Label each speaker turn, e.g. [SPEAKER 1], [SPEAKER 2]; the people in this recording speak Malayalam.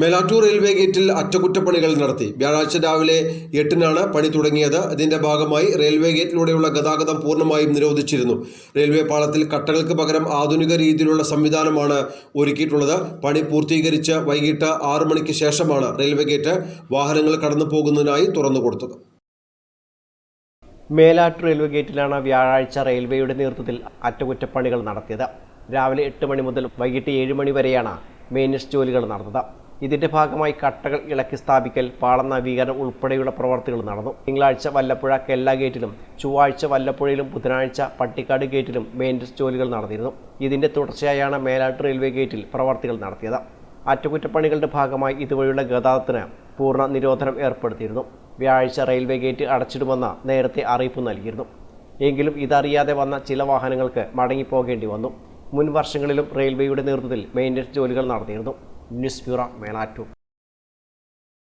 [SPEAKER 1] മേലാറ്റൂർ റെയിൽവേ ഗേറ്റിൽ അറ്റകുറ്റപ്പണികൾ നടത്തി. വ്യാഴാഴ്ച രാവിലെ എട്ടിനാണ് പണി തുടങ്ങിയത്. ഇതിന്റെ ഭാഗമായി റെയിൽവേ ഗേറ്റിലൂടെയുള്ള ഗതാഗതം പൂർണമായും നിരോധിച്ചിരുന്നു. റെയിൽവേ പാളത്തിൽ കട്ടകൾക്ക് പകരം ആധുനിക രീതിയിലുള്ള സംവിധാനമാണ് ഒരുക്കിയിട്ടുള്ളത്. പണി പൂർത്തീകരിച്ച് വൈകിട്ട് ആറു മണിക്ക് ശേഷമാണ് റെയിൽവേ ഗേറ്റ് വാഹനങ്ങൾ കടന്നു പോകുന്നതിനായി തുറന്നു കൊടുത്തത്.
[SPEAKER 2] മേലാറ്റ് റെയിൽവേ ഗേറ്റിലാണ് വ്യാഴാഴ്ച റെയിൽവേയുടെ നേതൃത്വത്തിൽ അറ്റകുറ്റപ്പണികൾ നടത്തിയത്. രാവിലെ എട്ട് മണി മുതൽ വൈകിട്ട് ഏഴ് മണി വരെയാണ് മെയിനസ് ജോലികൾ നടന്നത്. ഇതിന്റെ ഭാഗമായി കട്ടകൾ ഇളക്കി സ്ഥാപിക്കൽ പാളം നവീകരണം ഉൾപ്പെടെയുള്ള പ്രവർത്തികൾ നടന്നു. തിങ്കളാഴ്ച വല്ലപ്പുഴ കെല്ല ഗേറ്റിലും ചൊവ്വാഴ്ച വല്ലപ്പുഴയിലും ബുധനാഴ്ച പട്ടിക്കാട് ഗേറ്റിലും മെയിന്റനൻസ് ജോലികൾ നടന്നിരുന്നു. ഇതിന്റെ തുടർച്ചയായാണ് മേലാട്ട് റെയിൽവേ ഗേറ്റിൽ പ്രവർത്തികൾ നടത്തിയത്. അറ്റകുറ്റപ്പണികളുടെ ഭാഗമായി ഇതുവഴിയുള്ള ഗതാഗതത്തിന് പൂർണ നിരോധനം ഏർപ്പെടുത്തിയിരുന്നു. വ്യാഴാഴ്ച റെയിൽവേ ഗേറ്റ് അടച്ചിടുമെന്ന് നേരത്തെ അറിയിപ്പ് നൽകിയിരുന്നു. എങ്കിലും ഇതറിയാതെ വന്ന ചില വാഹനങ്ങൾക്ക് മടങ്ങിപ്പോകേണ്ടി വന്നു. മുൻ വർഷങ്ങളിലും റെയിൽവേയുടെ നേതൃത്വത്തിൽ മെയിന്റനൻസ് ജോലികൾ നടത്തിയിരുന്നു nusfira melatu